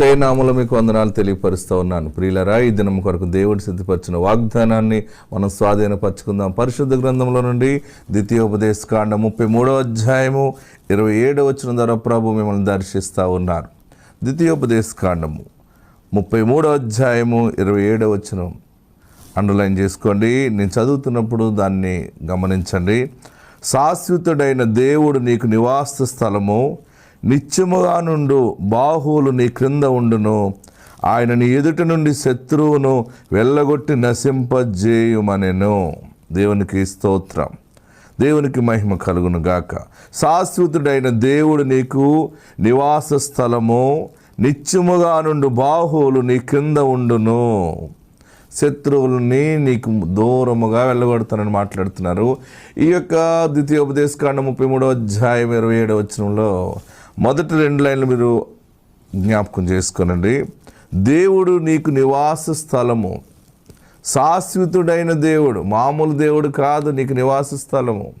నామలో మీకు వందనాలు తెలియపరుస్తూ ఉన్నాను. ప్రియులరా ఈ దినం కొరకు దేవుడు సిద్ధపరిచిన వాగ్దానాన్ని మనం స్వాధీనపరచుకుందాం. పరిశుద్ధ గ్రంథంలో నుండి ద్వితీయోపదేశ కాండ ముప్పై మూడో అధ్యాయము ఇరవై ఏడు వచ్చిన ద్వారా ప్రభు మిమ్మల్ని దర్శిస్తూ ఉన్నారు. ద్వితీయోపదేశ కాండము ముప్పై మూడో అధ్యాయము ఇరవై ఏడో వచ్చిన అండర్లైన్ చేసుకోండి. నేను చదువుతున్నప్పుడు దాన్ని గమనించండి. శాశ్వతుడైన దేవుడు నీకు నివాస స్థలము నిత్యముగా నుండు బాహువులు నీ క్రింద ఉండును. ఆయన నీ ఎదుటి నుండి శత్రువును వెళ్ళగొట్టి నశింపజేయుమనెను. దేవునికి స్తోత్రం. దేవునికి మహిమ కలుగును గాక. శాశ్వతుడైన దేవుడు నీకు నివాస స్థలము. నిత్యముగా నుండి బాహువులు నీ క్రింద ఉండును. శత్రువులని నీకు దూరముగా వెళ్ళగొడతానని మాట్లాడుతున్నారు. ఈ యొక్క ద్వితీయోపదేశకాండ ముప్పై మూడో అధ్యాయం ఇరవై ఏడవ వచనంలో మొదటి రెండు లైన్లు మీరు జ్ఞాపకం చేసుకోనండి. దేవుడు నీకు నివాస స్థలము. శాశ్వతుడైన దేవుడు మామూలు దేవుడు కాదు నీకు నివాస స్థలము.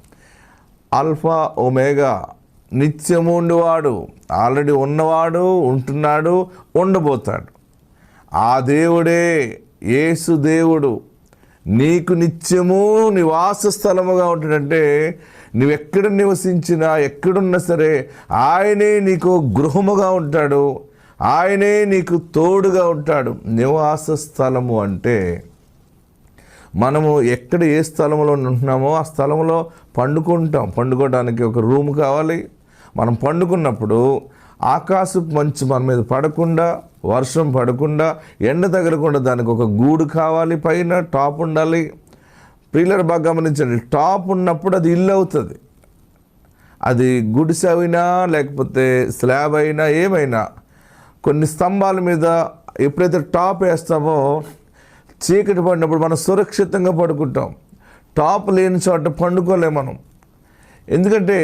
ఆల్ఫా ఒమేగా నిత్యము ఉండేవాడు. ఆల్రెడీ ఉన్నవాడు ఉంటున్నాడు ఉండబోతాడు. ఆ దేవుడే యేసు దేవుడు. నీకు నిత్యము నివాస స్థలముగా ఉంటాడంటే నువ్వెక్కడ నివసించినా ఎక్కడున్నా సరే ఆయనే నీకు గృహముగా ఉంటాడు. ఆయనే నీకు తోడుగా ఉంటాడు. నివాస స్థలము అంటే మనము ఎక్కడ ఏ స్థలంలో ఉంటున్నామో ఆ స్థలంలో పండుకుంటాం. పండుకోవడానికి ఒక రూమ్ కావాలి. మనం పండుకున్నప్పుడు ఆకాశపు మంచు మన మీద పడకుండా వర్షం పడకుండా ఎండ తగలకుండా దానికి ఒక గూడు కావాలి పైన టాప్ ఉండాలి. ప్రిల్లర్ బాగా గమనించండి టాప్ ఉన్నప్పుడు అది ఇల్లు అవుతుంది. అది గుడిసె అయినా లేకపోతే స్లాబ్ అయినా ఏమైనా కొన్ని స్తంభాల మీద ఎప్పుడైతే టాప్ వేస్తామో చీకటి పడినప్పుడు మనం సురక్షితంగా పడుకుంటాం. టాప్ లేని చోట పండుకోలేం మనం. ఎందుకంటే